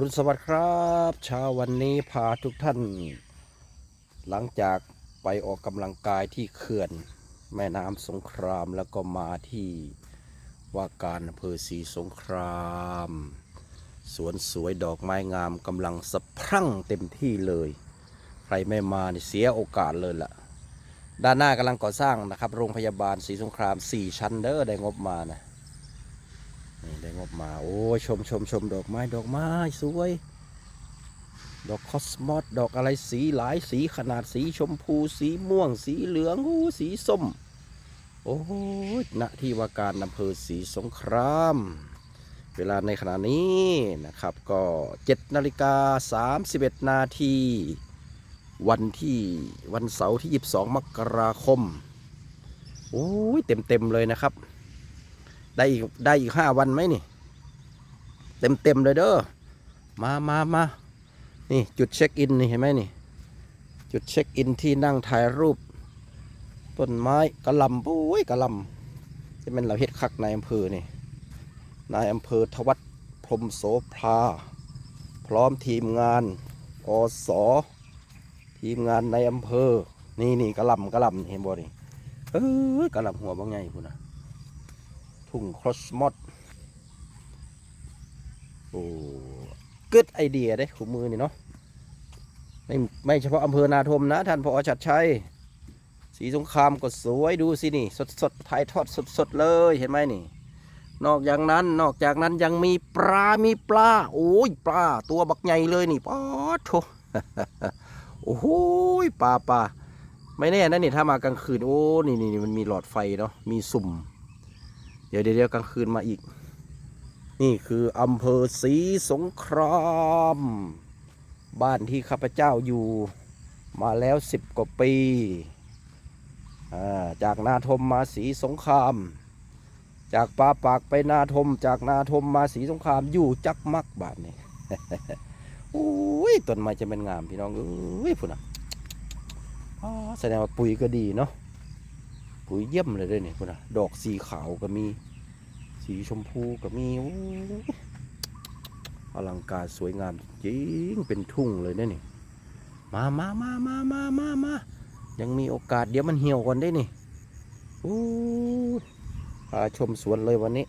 รุณสวัสดิ์ครับเช้าวันนี้พาทุกท่าน หลังจากไปออกกำลังกายที่เขื่อน แม่น้ำสงครามแล้วก็มาที่ว่าการอำเภอศรีสงคราม สวนสวยดอกไม้งามกำลังสะพรั่งเต็มที่เลย ใครไม่มานี่เสียโอกาสเลยล่ะ ด้านหน้ากำลังก่อสร้างนะครับ โรงพยาบาลศรีสงคราม 4 ชั้นเด้อได้งบมานะ นี่ได้งบมา โอ้ยชมชมชมดอกไม้ดอกไม้สวย ดอกคอสมอสดอกอะไรสีหลายสีขนาดสีชมพูสีม่วง สีเหลืองอู้สีส้ม โอ้ยณที่ว่าการอำเภอศรีสงคราม เวลาในขณะนี้นะครับก็7นาฬิกา31 นาทีวันที่วันเสาร์ที่ 22 มกราคม โอ้ยเต็มเต็มเลยนะครับ ได้อีกได้อีกห้าวันไหมนี่ เต็มเต็มเลยเด้อมามามานี่ จุดเช็คอินนี่เห็นไหมนี่ จุดเช็คอินที่นั่งถ่ายรูปต้นไม้กระลำปุ้ยกระลำจะเป็นเราเฮ็ดคักในอำเภอนี่นายอำเภอทวัฒน์พรมโสภาพร้อมทีมงานอสทีมงานในอำเภอ นี่นี่กระลำกระลำเห็นบ่นี่เอ้ยกระลำหัวบางไงพุ่นนะ ทุ่งครอสมอดโอ้กึดไอเดียเด้ขุมมือนี่เนาะไม่ไม่เฉพาะอำเภอนาทมนะ ท่านพอชัดชัยสีสงครามก็สวยดูสินี่ สดสดถ่ายทอดสดสดเลยเห็นไหมนี่ นอกจากนั้นนอกจากนั้นยังมีปลา มีปลา โอ้ยปลา ตัวบักใหญ่เลยนี่ป๊อดโถโอ้โหยปลาปลาไม่แน่นะนี่ถ้ามากลางคืนโอ้นี่นี่นี่มันมีหลอดไฟเนาะมีสุ่ม เดี๋ยวเดี๋ยวกลางคืนมาอีก นี่คืออำเภอศรีสงครามบ้านที่ข้าพเจ้าอยู่มาแล้วสิบกว่าปี จากนาทมมาศรีสงคราม จากปาปากไปนาทม จากนาทมมาศรีสงครามอยู่จักมักบ้านนี่โอ้ยต้นไม้จะเป็นงามพี่น้องเอ้ยพุ่นอะแสดงว่าปุ๋ยก็ดีเนาะปุ๋ยเยี่ยมเลยด้วยเนี่ยคุณอะดอกสีขาวก็มี สีชมพูก็มีโอ้อลังการสวยงามจริงเป็นทุ่งเลยเนี่ยนี่มามามามามามามายังมีโอกาสเดี๋ยวมันเหี่ยวก่อนได้นี่โอ้พาชมสวนเลยวันนี้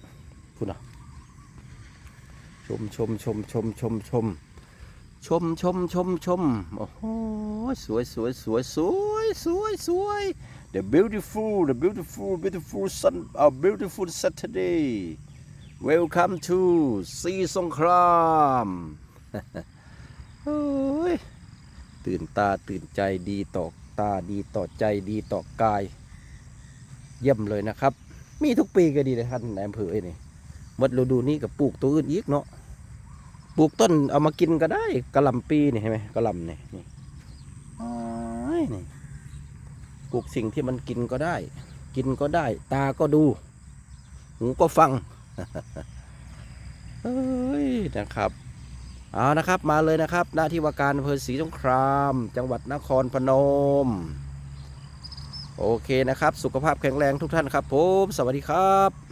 คุณอะชมชมชมชมชมชมชมชมชมชมโอ้โหสวยสวยสวยสวยสวยสวย the beautiful, the beautiful, beautiful sun, a beautiful Saturday. Welcome to ซีสงครามโอ้ยตื่นตาตื่นใจดีต่อตาดีต่อใจดีต่อกาย เยี่ยมเลยนะครับ มีทุกปีก็ดีเลยท่านนายอำเภอเอ้ยนี่หมดฤดูนี้กับปลูกตัวอื่นอีกเนาะปลูกต้นเอามากินก็ได้กระลำปีนี่เห็นไหมกระลำนี่นี่อ้ายนี่ ปลูกสิ่งที่มันกินก็ได้ กินก็ได้ ตาก็ดู หูก็ฟังเฮ้ยนะครับเอานะครับมาเลยนะครับ หน้าที่ว่าการอำเภอศรีสงคราม จังหวัดนครพนม โอเคนะครับ สุขภาพแข็งแรงทุกท่านครับผม สวัสดีครับ